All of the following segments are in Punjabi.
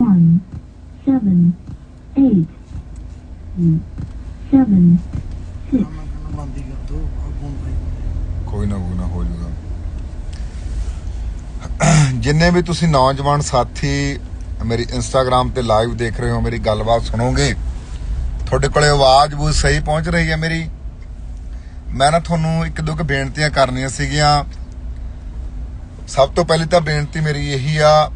one, seven, eight, seven, six. ਕੋਈ ਨਾ ਕੋਈ ਨਾ, ਹੋ ਜਾਊਗਾ ਜਿੰਨੇ ਵੀ ਤੁਸੀਂ ਨੌਜਵਾਨ ਸਾਥੀ ਮੇਰੀ ਇੰਸਟਾਗ੍ਰam ਤੇ ਲਾਈਵ ਦੇਖ ਰਹੇ ਹੋ, ਮੇਰੀ ਗੱਲਬਾਤ ਸੁਣੋਗੇ, ਤੁਹਾਡੇ ਕੋਲੇ ਆਵਾਜ਼ ਬਹੁਤ ਸਹੀ ਪਹੁੰਚ ਰਹੀ ਹੈ ਮੇਰੀ। ਮੈਂ ਨਾ ਤੁਹਾਨੂੰ ਇੱਕ ਦੋ ਕੁ ਬੇਨਤੀਆਂ ਕਰਨੀਆਂ ਸੀਗੀਆਂ। ਸਭ ਤੋਂ ਪਹਿਲੀ ਤਾਂ ਬੇਨਤੀ ਮੇਰੀ ਇਹੀ ਆ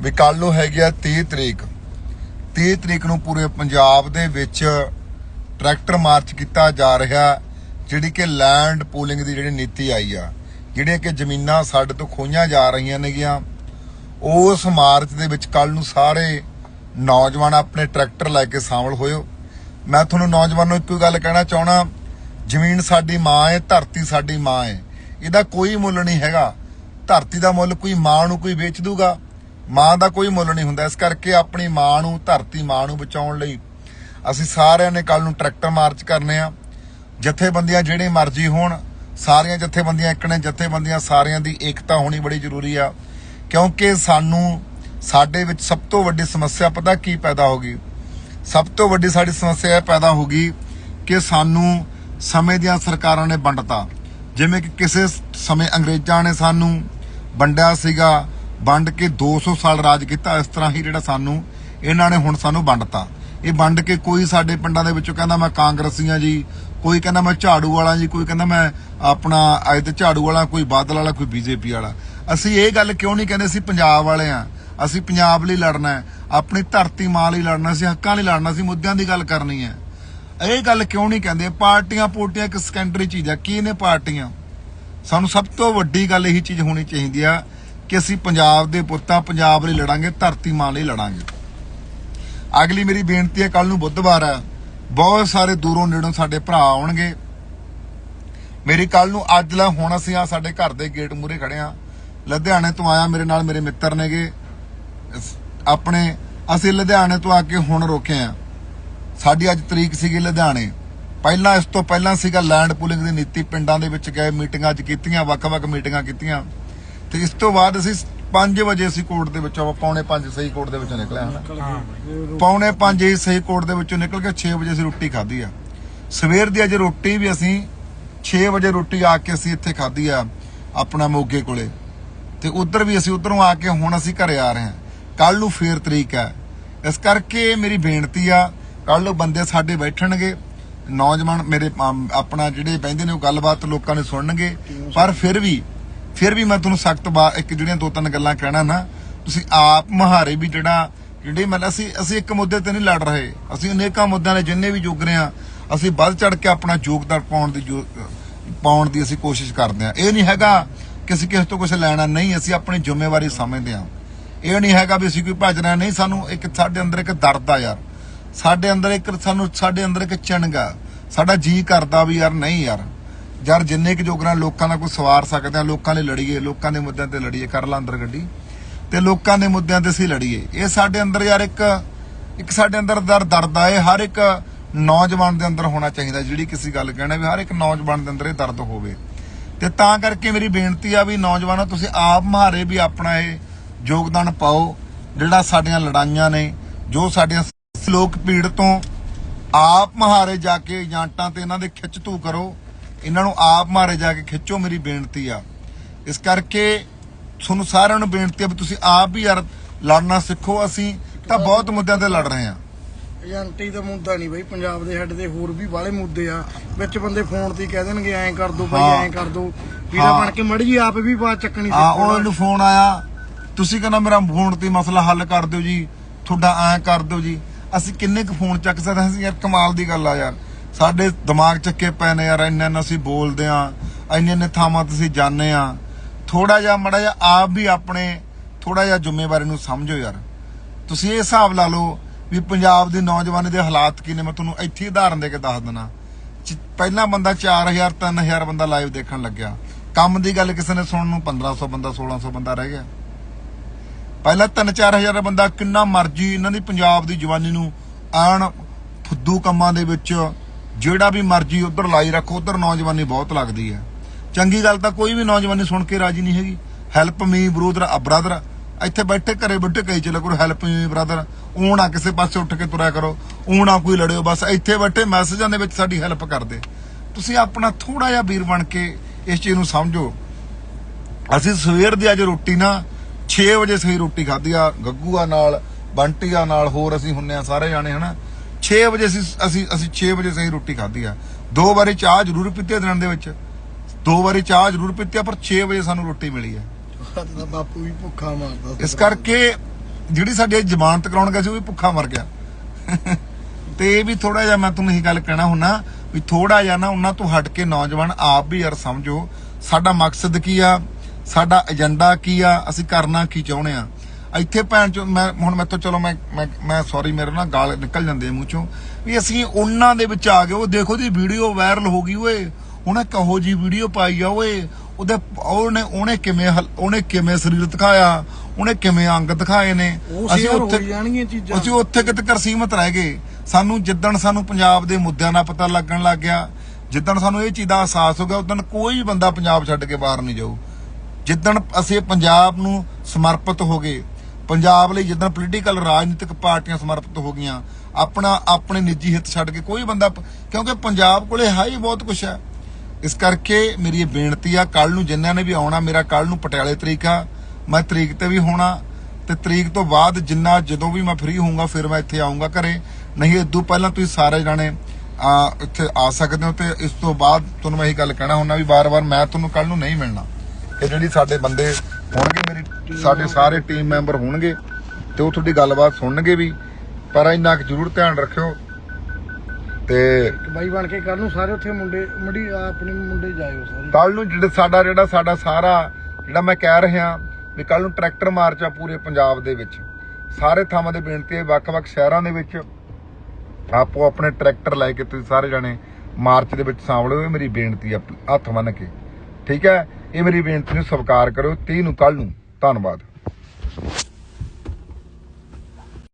ਵੀ ਕੱਲ ਨੂੰ ਹੈਗੀ ਆ 30 ਤਰੀਕ। 30 ਤਰੀਕ ਨੂੰ ਪੂਰੇ ਪੰਜਾਬ ਦੇ ਵਿੱਚ ਟਰੈਕਟਰ ਮਾਰਚ ਕੀਤਾ ਜਾ ਰਿਹਾ, ਜਿਹੜੀ ਕਿ ਲੈਂਡ ਪੂਲਿੰਗ ਦੀ ਜਿਹੜੀ ਨੀਤੀ ਆਈ ਆ, ਜਿਹੜੀਆਂ ਕਿ ਜ਼ਮੀਨਾਂ ਸਾਡੇ ਤੋਂ ਖੋਈਆਂ ਜਾ ਰਹੀਆਂ ਨੇਗੀਆਂ, ਉਸ ਮਾਰਚ ਦੇ ਵਿੱਚ ਕੱਲ ਨੂੰ ਸਾਰੇ ਨੌਜਵਾਨ ਆਪਣੇ ਟਰੈਕਟਰ ਲੈ ਕੇ ਸ਼ਾਮਲ ਹੋਇਓ। ਮੈਂ ਤੁਹਾਨੂੰ ਨੌਜਵਾਨਾਂ ਨੂੰ ਇੱਕੋ ਹੀ ਗੱਲ ਕਹਿਣਾ ਚਾਹਣਾ ਜ਼ਮੀਨ ਸਾਡੀ ਮਾਂ ਹੈ, ਧਰਤੀ ਸਾਡੀ ਮਾਂ ਹੈ। ਇਹਦਾ ਕੋਈ ਮੁੱਲ ਨਹੀਂ ਹੈਗਾ। ਧਰਤੀ ਦਾ ਮੁੱਲ ਕੋਈ ਮਾਂ ਨੂੰ ਕੋਈ ਵੇਚ ਦੂਗਾ। ਮਾਂ ਦਾ ਕੋਈ ਮੁੱਲ ਨਹੀਂ ਹੁੰਦਾ। ਇਸ ਕਰਕੇ ਆਪਣੀ ਮਾਂ ਨੂੰ, ਧਰਤੀ ਮਾਂ ਨੂੰ ਬਚਾਉਣ ਲਈ ਅਸੀਂ ਸਾਰਿਆਂ ਨੇ ਕੱਲ ਨੂੰ ਟਰੈਕਟਰ ਮਾਰਚ ਕਰਨੇ ਆ। ਜਥੇਬੰਦੀਆਂ ਜਿਹੜੇ ਮਰਜ਼ੀ ਹੋਣ, ਸਾਰੀਆਂ ਜਥੇਬੰਦੀਆਂ ਇੱਕ ਨੇ, ਜਥੇਬੰਦੀਆਂ ਸਾਰਿਆਂ ਦੀ ਏਕਤਾ ਹੋਣੀ ਬੜੀ ਜ਼ਰੂਰੀ ਆ। ਕਿਉਂਕਿ ਸਾਨੂੰ, ਸਾਡੇ ਵਿੱਚ ਸਭ ਤੋਂ ਵੱਡੀ ਸਮੱਸਿਆ ਪਤਾ ਕੀ ਪੈਦਾ ਹੋ ਗਈ? ਸਭ ਤੋਂ ਵੱਡੀ ਸਾਡੀ ਸਮੱਸਿਆ ਇਹ ਪੈਦਾ ਹੋ ਗਈ ਕਿ ਸਾਨੂੰ ਸਮੇਂ ਦੀਆਂ ਸਰਕਾਰਾਂ ਨੇ ਵੰਡਤਾ। ਜਿਵੇਂ ਕਿ ਕਿਸੇ ਸਮੇਂ ਅੰਗਰੇਜ਼ਾਂ ਨੇ ਸਾਨੂੰ ਵੰਡਿਆ ਸੀਗਾ ਵੰਡ ਕੇ 200 ਸਾਲ ਰਾਜ ਕੀਤਾ, ਇਸ ਤਰ੍ਹਾਂ ਹੀ ਜਿਹੜਾ ਸਾਨੂੰ, ਇਹਨਾਂ ਨੇ ਹੁਣ ਸਾਨੂੰ ਵੰਡਤਾ। ਇਹ ਵੰਡ ਕੇ ਕੋਈ ਸਾਡੇ ਪਿੰਡਾਂ ਦੇ ਵਿੱਚੋਂ ਕਹਿੰਦਾ ਮੈਂ ਕਾਂਗਰਸੀ ਆ ਜੀ, ਕੋਈ ਕਹਿੰਦਾ ਮੈਂ ਝਾੜੂ ਵਾਲਾ ਜੀ, ਕੋਈ ਕਹਿੰਦਾ ਮੈਂ ਆਪਣਾ ਅੱਜ ਤੇ ਝਾੜੂ ਵਾਲਾ, ਕੋਈ ਬਾਦਲ ਵਾਲਾ, ਕੋਈ ਬੀਜੇਪੀ ਵਾਲਾ। ਅਸੀਂ ਇਹ ਗੱਲ ਕਿਉਂ ਨਹੀਂ ਕਹਿੰਦੇ, ਅਸੀਂ ਪੰਜਾਬ ਵਾਲੇ ਆ। ਅਸੀਂ ਪੰਜਾਬ ਲਈ ਲੜਨਾ ਹੈ, ਆਪਣੀ ਧਰਤੀ ਮਾਂ ਲਈ ਲੜਨਾ ਸੀ ਹੱਕਾਂ ਲਈ ਲੜਨਾ ਸੀ ਮੁੱਦਿਆਂ ਦੀ ਗੱਲ ਕਰਨੀ ਹੈ। ਇਹ ਗੱਲ ਕਿਉਂ ਨਹੀਂ ਕਹਿੰਦੇ, ਪਾਰਟੀਆਂ ਪੋਟੀਆਂ ਇੱਕ ਸੈਕੰਡਰੀ ਚੀਜ਼ ਆ ਕੀ ਨੇ ਪਾਰਟੀਆਂ? ਸਾਨੂੰ ਸਭ ਤੋਂ ਵੱਡੀ ਗੱਲ ਇਹੀ ਚੀਜ਼ ਹੋਣੀ ਚਾਹੀਦੀ ਆ ਕਿ ਅਸੀਂ ਪੰਜਾਬ ਦੇ ਪੁੱਤਾਂ ਪੰਜਾਬ ਲਈ ਲੜਾਂਗੇ, ਧਰਤੀ ਮਾਂ ਲਈ ਲੜਾਂਗੇ। ਅਗਲੀ ਮੇਰੀ ਬੇਨਤੀ ਹੈ ਕੱਲ ਨੂੰ ਬੁੱਧਵਾਰ ਹੈ, ਬਹੁਤ ਸਾਰੇ ਦੂਰੋਂ ਨੇੜੋਂ ਸਾਡੇ ਭਰਾ ਆਉਣਗੇ। ਮੇਰੀ ਕੱਲ ਨੂੰ ਅੱਜ ਲਾ ਹੁਣ ਅਸੀਂ ਆ ਸਾਡੇ ਘਰ ਦੇ ਗੇਟ ਮੂਰੇ ਖੜੇ ਆ ਲੁਧਿਆਣੇ ਤੋਂ ਆਇਆ ਮੇਰੇ ਨਾਲ ਮੇਰੇ ਮਿੱਤਰ ਨੇਗੇ। ਆਪਣੇ, ਅਸੀਂ ਲੁਧਿਆਣੇ ਤੋਂ ਆ ਕੇ ਹੁਣ ਰੋਕੇ ਆ ਸਾਡੀ ਅੱਜ ਤਰੀਕ ਸੀਗੀ ਲੁਧਿਆਣੇ। ਪਹਿਲਾਂ ਇਸ ਤੋਂ ਪਹਿਲਾਂ ਸੀਗਾ ਲੈਂਡ ਪੂਲਿੰਗ ਦੀ ਨੀਤੀ, ਪਿੰਡਾਂ ਦੇ ਵਿੱਚ ਗਏ, ਮੀਟਿੰਗਾਂ ਅੱਜ ਕੀਤੀਆਂ, ਵੱਖ-ਵੱਖ ਮੀਟਿੰਗਾਂ ਕੀਤੀਆਂ। ਤੇ ਇਸ ਤੋਂ ਬਾਅਦ ਅਸੀਂ 5 ਵਜੇ ਅਸੀਂ ਕੋਰਟ ਦੇ ਵਿੱਚੋਂ ਪੌਣੇ 5 ਸਹੀ ਕੋਰਟ ਦੇ ਵਿੱਚੋਂ ਨਿਕਲਿਆ ਹਨਾ ਪੌਣੇ 5 ਹੀ ਸਹੀ ਕੋਰਟ ਦੇ ਵਿੱਚੋਂ ਨਿਕਲ ਕੇ 6 ਵਜੇ ਅਸੀਂ ਰੋਟੀ ਖਾਧੀ ਆ। ਸਵੇਰ ਦੀ ਅੱਜ ਰੋਟੀ ਵੀ ਅਸੀਂ 6 ਵਜੇ ਰੋਟੀ ਆ ਕੇ ਅਸੀਂ ਇੱਥੇ ਖਾਧੀ ਆ ਆਪਣਾ ਮੋਗੇ ਕੋਲੇ। ਤੇ ਉਧਰ ਵੀ ਅਸੀਂ ਉਧਰੋਂ ਆ ਕੇ ਹੁਣ ਅਸੀਂ ਘਰੇ ਆ ਰਹੇ ਹਾਂ। ਕੱਲ ਨੂੰ ਫੇਰ ਤਰੀਕ ਹੈ। ਇਸ ਕਰਕੇ ਮੇਰੀ ਬੇਨਤੀ ਆ ਕੱਲ ਨੂੰ ਬੰਦੇ ਸਾਡੇ ਬੈਠਣਗੇ ਨੌਜਵਾਨ ਮੇਰੇ ਆਪਣਾ ਜਿਹੜੇ ਬੈਂਦੇ ਨੇ ਉਹ ਗੱਲਬਾਤ ਲੋਕਾਂ ਨੇ ਸੁਣਨਗੇ ਪਰ ਫਿਰ ਵੀ ਫਿਰ ਵੀ ਮੈਂ ਤੁਹਾਨੂੰ ਸਖਤ ਬਾ ਇੱਕ ਜਿਹੜੀਆਂ ਦੋ ਤਿੰਨ ਗੱਲਾਂ ਕਹਿਣਾ ਨਾ, ਤੁਸੀਂ ਆਪ ਮਹਾਰੇ ਵੀ ਜਿਹੜਾ ਜਿਹੜੇ ਮਤਲਬ ਅਸੀਂ ਅਸੀਂ ਇੱਕ ਮੁੱਦੇ ਤੇ ਨਹੀਂ ਲੜ ਰਹੇ। ਅਸੀਂ ਅਨੇਕਾਂ ਮੁੱਦਿਆਂ ਦੇ ਜਿੰਨੇ ਵੀ ਜੁਗ ਰਹੇ ਆ ਅਸੀਂ ਵੱਧ ਚੜ ਕੇ ਆਪਣਾ ਯੋਗਦਾਨ ਪਾਉਣ ਦੀ ਜੋ- ਪਾਉਣ ਦੀ ਅਸੀਂ ਕੋਸ਼ਿਸ਼ ਕਰਦੇ ਆ ਇਹ ਨਹੀਂ ਹੈਗਾ ਕਿ ਅਸੀਂ ਕਿਸੇ ਤੋਂ ਕੁਝ ਲੈਣਾ ਨਹੀਂ, ਅਸੀਂ ਆਪਣੀ ਜ਼ਿੰਮੇਵਾਰੀ ਸਮਝਦੇ ਆ ਇਹ ਨਹੀਂ ਹੈਗਾ ਵੀ ਅਸੀਂ ਕੋਈ ਭੱਜਣਾ ਨਹੀਂ, ਸਾਨੂੰ ਇੱਕ ਸਾਡੇ ਅੰਦਰ ਇੱਕ ਦਰਦ ਆ ਯਾਰ। ਸਾਡੇ ਅੰਦਰ ਇੱਕ ਸਾਨੂੰ, ਸਾਡੇ ਅੰਦਰ ਇੱਕ ਚਣਗਾ ਸਾਡਾ ਜੀ ਕਰਦਾ ਵੀ ਯਾਰ, ਨਹੀਂ ਯਾਰ। ਯਾਰ ਜਿੰਨੇ ਕਿ ਜੋਗਰਾਂ ਲੋਕਾਂ ਦਾ ਕੋਈ ਸਵਾਰ ਸਕਦੇ ਆ, ਲੋਕਾਂ ਲਈ ਲੜੀਏ, ਲੋਕਾਂ ਦੇ ਮੁੱਦਿਆਂ ਤੇ ਲੜੀਏ, ਕਰ ਲਾ ਅੰਦਰ ਗੱਡੀ। ਤੇ ਲੋਕਾਂ ਦੇ ਮੁੱਦਿਆਂ ਤੇ ਅਸੀਂ ਲੜੀਏ। ਇਹ ਸਾਡੇ ਅੰਦਰ ਯਾਰ ਇੱਕ ਇੱਕ ਸਾਡੇ ਅੰਦਰ ਦਰ ਦਰਦ ਆ, ਇਹ ਹਰ ਇੱਕ ਨੌਜਵਾਨ ਦੇ ਅੰਦਰ ਹੋਣਾ ਚਾਹੀਦਾ, ਜਿਹੜੀ ਕਿਸੇ ਗੱਲ ਕਹਿਣਾ ਵੀ ਹਰ ਇੱਕ ਨੌਜਵਾਨ ਦੇ ਅੰਦਰ ਇਹ ਦਰਦ ਹੋਵੇ। ਤੇ ਤਾਂ ਕਰਕੇ ਮੇਰੀ ਬੇਨਤੀ ਆ ਵੀ ਨੌਜਵਾਨੋ, ਤੁਸੀਂ ਆਪ ਮਹਾਰੇ ਵੀ ਆਪਣਾ ਇਹ ਯੋਗਦਾਨ ਪਾਓ, ਜਿਹੜਾ ਸਾਡੀਆਂ ਲੜਾਈਆਂ ਨੇ, ਜੋ ਸਾਡੀਆਂ ਲੋਕ ਪੀੜ ਤੋਂ ਆਪ ਮਹਾਰੇ ਜਾ ਕੇ ਏਜੰਟਾਂ ਤੇ ਇਹਨਾਂ ਦੇ ਖਿੱਚ ਧੂ ਕਰੋ ਇਹਨਾਂ ਨੂੰ ਆਪ ਮਾਰੇ ਜਾ ਕੇ ਖਿੱਚੋ ਮੇਰੀ ਬੇਨਤੀ ਆ। ਇਸ ਕਰਕੇ ਤੁਹਾਨੂੰ ਸਾਰਿਆਂ ਨੂੰ ਬੇਨਤੀ ਆ ਵੀ ਤੁਸੀਂ ਆਪ ਵੀ ਯਾਰ ਲੜਨਾ ਸਿੱਖੋ ਅਸੀਂ ਤਾਂ ਬਹੁਤ ਮੁੱਦਿਆਂ ਤੇ ਲੜ ਰਹੇ ਆ। ਏਜੰਟੀ ਦਾ ਮੁੱਦਾ ਨਹੀਂ ਬਈ ਪੰਜਾਬ ਦੇ ਹੈਡ ਦੇ ਹੋਰ ਵੀ ਬਾਹਲੇ ਮੁੱਦੇ ਆ। ਵਿੱਚ ਬੰਦੇ ਫੋਨ ਤੇ ਹੀ ਕਹਿ ਦੇਣਗੇ ਐਂ ਕਰ ਦੋ ਬਈ। ਐਂ ਕਰ ਦੋ। ਵੀਰਾ ਹਾਂ। ਬਣ ਕੇ ਮੜ ਜੀ ਆਪ ਵੀ ਬਾਤ ਚੱਕਣੀ ਆ ਉਹਨੂੰ ਫੋਨ ਆਇਆ। ਤੁਸੀਂ ਕਹਿੰਦਾ ਮੇਰਾ ਫੋਨ ਤੇ ਮਸਲਾ ਹੱਲ ਕਰ ਦਿਓ ਜੀ। ਤੁਹਾਡਾ ਐਂ ਕਰ ਦਿਓ ਜੀ। ਅਸੀਂ ਕਿੰਨੇ ਕੁ ਫੋਨ ਚੱਕ ਸਕਦੇ ਹਾਂ? ਅਸੀਂ ਯਾਰ ਕਮਾਲ ਦੀ ਗੱਲ ਆ ਯਾਰ। ਸਾਡੇ ਦਿਮਾਗ ਚੱਕੇ ਪਏ ਨੇ ਯਾਰ, ਇੰਨੇ ਇੰਨੇ ਅਸੀਂ ਬੋਲਦੇ ਆ, ਇੰਨੇ ਇੰਨੇ ਥਾਵਾਂ ਤੇ ਅਸੀਂ ਜਾਂਦੇ ਆ। ਥੋੜਾ ਜਿਹਾ, ਮੜਾ ਜਿਹਾ ਆਪ ਵੀ ਆਪਣੇ ਥੋੜਾ ਜਿਹਾ ਜ਼ਿੰਮੇਵਾਰੀ ਨੂੰ ਸਮਝੋ ਯਾਰ। ਤੁਸੀਂ ਇਹ ਹਿਸਾਬ ਲਾ ਲਓ ਵੀ ਪੰਜਾਬ ਦੀ ਨੌਜਵਾਨੀ ਦੇ ਹਾਲਾਤ ਕੀ ਨੇ, ਮੈਂ ਤੁਹਾਨੂੰ ਇੱਥੇ ਉਦਾਹਰਨ ਦੇ ਕੇ ਦੱਸ ਦਿੰਦਾ। ਚ- ਪਹਿਲਾਂ ਬੰਦਾ 4000 3000 ਬੰਦਾ ਲਾਈਵ ਦੇਖਣ ਲੱਗਿਆ। ਕੰਮ ਦੀ ਗੱਲ ਕਿਸੇ ਨੇ ਸੁਣਨ ਨੂੰ 1500 ਬੰਦਾ 1600 ਬੰਦਾ ਰਹਿ ਗਿਆ। ਪਹਿਲਾਂ 3-4000 ਬੰਦਾ ਕਿੰਨਾ ਮਰਜ਼ੀ ਇਹਨਾਂ ਦੀ ਪੰਜਾਬ ਦੀ ਜਵਾਨੀ ਨੂੰ ਆਣ ਫੁੱਦੂ ਕੰਮਾਂ ਦੇ ਵਿੱਚ ਜਿਹੜਾ ਵੀ ਮਰਜ਼ੀ ਉਧਰ ਲਾਈ ਰੱਖੋ, ਉਧਰ ਨੌਜਵਾਨੀ ਬਹੁਤ ਲੱਗਦੀ ਹੈ। ਚੰਗੀ ਗੱਲ ਤਾਂ ਕੋਈ ਵੀ ਨੌਜਵਾਨੀ ਸੁਣ ਕੇ ਰਾਜੀ ਨਹੀਂ ਹੈਗੀ। ਹੈਲਪ ਮੀ ਬਰੂਦਰ ਬ੍ਰਦਰ ਇੱਥੇ ਬੈਠੇ ਘਰੇ ਬੈਠੇ ਕਹੀ ਚਲੋ ਕਰੋ ਹੈਲਪ ਮੀ ਬ੍ਰਦਰ ਉਹ ਨਾ ਕਿਸੇ ਪਾਸੇ ਉੱਠ ਕੇ ਤੁਰਿਆ ਕਰੋ ਉਹ ਨਾ ਕੋਈ ਲੜਿਓ, ਬਸ ਇੱਥੇ ਬੈਠੇ ਮੈਸੇਜਾਂ ਦੇ ਵਿੱਚ ਸਾਡੀ ਹੈਲਪ ਕਰਦੇ। ਤੁਸੀਂ ਆਪਣਾ ਥੋੜਾ ਜਿਹਾ ਵੀਰ ਬਣ ਕੇ ਇਸ ਚੀਜ਼ ਨੂੰ ਸਮਝੋ। ਅਸੀਂ ਸਵੇਰ ਦੀ ਅੱਜ ਰੋਟੀ ਨਾ 6 ਵਜੇ ਸਹੀ ਰੋਟੀ ਖਾਧੀ ਆ, ਗੱਗੂਆ ਨਾਲ, ਬੰਟੀਆ ਨਾਲ, ਹੋਰ ਅਸੀਂ ਹੁੰਨੇ ਆ ਸਾਰੇ ਜਾਣੇ, ਹਨਾ? 6 ਵਜੇ ਅਸੀਂ ਅਸੀਂ ਅਸੀਂ 6 ਵਜੇ ਸਹੀ ਰੋਟੀ ਖਾਧੀ ਆ। ਦੋ ਵਾਰੀ ਚਾਹ ਜ਼ਰੂਰ ਪੀਤੀ ਆ ਦਿਨ ਦੇ ਵਿੱਚ। ਦੋ ਵਾਰੀ ਚਾਹ ਜ਼ਰੂਰ ਪੀਤੀ ਆ ਪਰ 6 ਵਜੇ ਸਾਨੂੰ ਰੋਟੀ ਮਿਲੀ ਆ। ਬਾਪੂ ਵੀ ਭੁੱਖਾ ਮਾਰਦਾ ਇਸ ਕਰਕੇ ਜਿਹੜੀ ਸਾਡੀ ਜ਼ਮਾਨਤ ਕਰਾਉਣ ਗਿਆ ਸੀ ਉਹ ਵੀ ਭੁੱਖਾ ਮਰ ਗਿਆ। ਤੇ ਇਹ ਵੀ ਥੋੜਾ ਜਿਹਾ ਮੈਂ ਤੁਹਾਨੂੰ ਇਹ ਗੱਲ ਕਹਿਣਾ ਹੁੰਨਾ ਵੀ ਥੋੜਾ ਜਿਹਾ ਨਾ ਉਹਨਾਂ ਤੋਂ ਹਟ ਕੇ ਨੌਜਵਾਨ ਆਪ ਵੀ ਯਾਰ ਸਮਝੋ ਸਾਡਾ ਮਕਸਦ ਕੀ ਆ? ਸਾਡਾ ਏਜੰਡਾ ਕੀ ਆ? ਅਸੀਂ ਕਰਨਾ ਕੀ ਚਾਹੁੰਦੇ ਆ? ਇੱਥੇ ਭੈਣ ਚੋ ਮੈਂ ਹੁਣ ਮੈਥੋਂ ਚਲੋ ਮੈਂ ਮੈਂ ਮੈਂ ਸੌਰੀ ਮੇਰੇ ਨਾਲ ਗਾਲ ਨਿਕਲ ਜਾਂਦੇ ਮੂੰਹ ਚੋਂ। ਵੀ ਅਸੀਂ ਉਹਨਾਂ ਦੇ ਵਿੱਚ ਆ ਗਏ ਉਹ ਦੇਖੋ ਦੀ ਵੀਡੀਓ ਵਾਇਰਲ ਹੋ ਗਈ ਓਏ। ਉਹਨੇ ਕਹੋ ਜੀ ਵੀਡੀਓ ਪਾਈ ਆ ਓਏ। ਉਹਦੇ ਉਹਨੇ ਉਹਨੇ ਕਿਵੇਂ ਉਹਨੇ ਕਿਵੇਂ ਸਰੀਰ ਦਿਖਾਇਆ ਉਹਨੇ ਕਿਵੇਂ ਅੰਗ ਦਿਖਾਏ ਨੇ। ਜਾਣਗੀਆਂ ਚੀਜ਼ਾਂ। ਅਸੀਂ ਉੱਥੇ ਕਿਤੇ ਕਰ ਸੀਮਤ ਰਹਿ ਗਏ। ਸਾਨੂੰ ਜਿੱਦਣ ਸਾਨੂੰ ਪੰਜਾਬ ਦੇ ਮੁੱਦਿਆਂ ਦਾ ਪਤਾ ਲੱਗਣ ਲੱਗ ਗਿਆ ਜਿੱਦਣ ਸਾਨੂੰ ਇਹ ਚੀਜ਼ ਦਾ ਅਹਿਸਾਸ ਹੋ ਗਿਆ ਉਦੋਂ ਕੋਈ ਬੰਦਾ ਪੰਜਾਬ ਛੱਡ ਕੇ ਬਾਹਰ ਨਹੀਂ ਜਾਊ। ਜਿੱਦਣ ਅਸੀਂ ਪੰਜਾਬ ਨੂੰ ਸਮਰਪਿਤ ਹੋ ਗਏ ਪੰਜਾਬ ਲਈ ਜਿੱਦਾਂ ਪੋਲੀਟੀਕਲ ਰਾਜਨੀਤਿਕ ਪਾਰਟੀਆਂ ਸਮਰਪਿਤ ਹੋ ਗਈਆਂ, ਆਪਣਾ ਆਪਣੇ ਨਿੱਜੀ ਹਿੱਤ ਛੱਡ ਕੇ ਕੋਈ ਬੰਦਾ ਕਿਉਂਕਿ ਪੰਜਾਬ ਕੋਲੇ ਹੈ ਹੀ ਬਹੁਤ ਕੁਝ ਹੈ। ਇਸ ਕਰਕੇ ਮੇਰੀ ਇਹ ਬੇਨਤੀ ਆ ਕੱਲ ਨੂੰ ਜਿਨ੍ਹਾਂ ਨੇ ਵੀ ਆਉਣਾ, ਮੇਰਾ ਕੱਲ ਨੂੰ ਪਟਿਆਲੇ ਤਰੀਕ ਆ, ਮੈਂ ਤਰੀਕ ਤੇ ਵੀ ਹੋਣਾ, ਤੇ ਤਰੀਕ ਤੋਂ ਬਾਅਦ ਜਿੰਨਾ ਜਦੋਂ ਵੀ ਮੈਂ ਫ੍ਰੀ ਹੋਊਂਗਾ, ਫਿਰ ਮੈਂ ਇੱਥੇ ਆਉਂਗਾ ਘਰੇ। ਨਹੀਂ ਇਦੋਂ ਪਹਿਲਾਂ ਤੁਸੀਂ ਸਾਰੇ ਜਾਣੇ, ਆ, ਇੱਥੇ ਆ ਸਕਦੇ ਹੋ ਤੇ ਇਸ ਤੋਂ ਬਾਅਦ ਤੁਹਾਨੂੰ ਮੈਂ ਇਹੀ ਗੱਲ ਕਹਿਣਾ ਹੁੰਦਾ ਵੀ ਵਾਰ-ਵਾਰ ਮੈਂ ਤੁਹਾਨੂੰ ਕੱਲ ਨੂੰ ਨਹੀਂ ਮਿਲਣਾ। ਇਹ ਜਿਹੜੀ ਸਾਡੇ ਬੰਦੇ ਹੋਣਗੇ, ਮੇਰੀ ਸਾਡੇ ਸਾਰੇ ਟੀਮ ਮੈਂਬਰ ਹੋਣਗੇ ਤੇ ਉਹ ਤੁਹਾਡੀ ਗੱਲਬਾਤ ਸੁਣਨਗੇ ਵੀ ਪਰ ਇੰਨਾ ਕੁ ਜ਼ਰੂਰ ਧਿਆਨ ਰੱਖਿਓ। ਤੇ ਬਾਈ ਬਣ ਕੇ ਕੱਲ ਨੂੰ ਸਾਰੇ ਉੱਥੇ ਮੁੰਡੇ ਮੁੰਡੀ ਆਪਣੇ ਮੁੰਡੇ ਜਾਇਓ ਸਾਰੇ। ਕੱਲ ਨੂੰ ਜਿਹੜਾ ਸਾਡਾ ਜਿਹੜਾ ਸਾਡਾ ਸਾਰਾ ਜਿਹੜਾ ਮੈਂ ਕਹਿ ਰਿਹਾ ਵੀ ਕੱਲ ਨੂੰ ਟਰੈਕਟਰ ਮਾਰਚ ਆ ਪੂਰੇ ਪੰਜਾਬ ਦੇ ਵਿੱਚ। ਸਾਰੇ ਥਾਵਾਂ ਦੇ ਬੇਨਤੀ ਹੈ ਵੱਖ-ਵੱਖ ਸ਼ਹਿਰਾਂ ਦੇ ਵਿੱਚ ਆਪੋ ਆਪਣੇ ਟਰੈਕਟਰ ਲੈ ਕੇ ਤੁਸੀਂ ਸਾਰੇ ਜਣੇ ਮਾਰਚ ਦੇ ਵਿੱਚ ਸ਼ਾਮਲ ਹੋਏ ਮੇਰੀ ਬੇਨਤੀ ਆ ਹੱਥ ਬੰਨ ਕੇ। ਠੀਕ ਹੈ? ਇਹ ਮੇਰੀ ਬੇਨਤੀ ਨੂੰ ਸਵੀਕਾਰ ਕਰੋ 30 ਨੂੰ ਕੱਲ ਨੂੰ ਧੰਨਵਾਦ।